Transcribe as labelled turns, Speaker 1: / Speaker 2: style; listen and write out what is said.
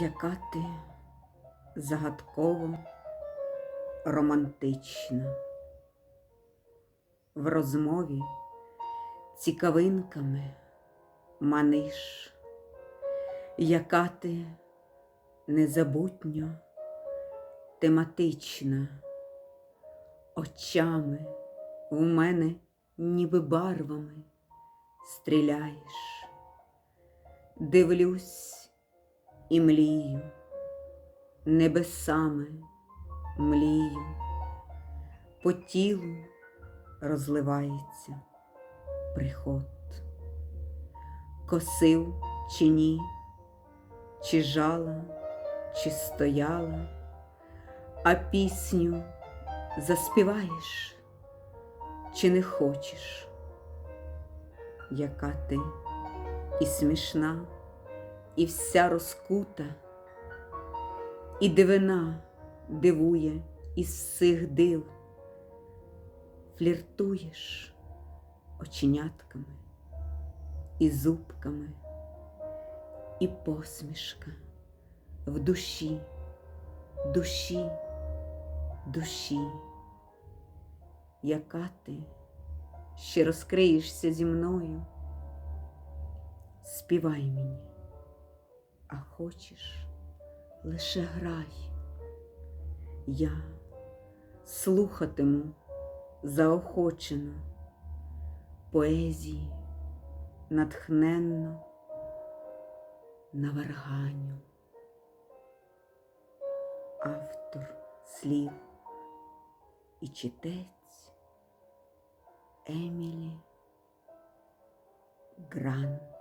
Speaker 1: Яка ти загадково романтична, в розмові цікавинками маниш, яка ти незабутньо тематична, очами в мене ніби барвами стріляєш, дивлюсь і млію, небесами млію, по тілу розливається приход, косив чи ні, чи жала, чи стояла, а пісню заспіваєш, чи не хочеш, яка ти і смішна і вся розкута, і дивина дивує із всіх див, фліртуєш оченятками і зубками, і посмішка в душі, душі, душі, яка ти ще розкриєшся зі мною, співай мені а хочеш, лише грай. Я слухатиму заохочено поезії натхненно наварганю. Автор слів і читець Емілі Грант.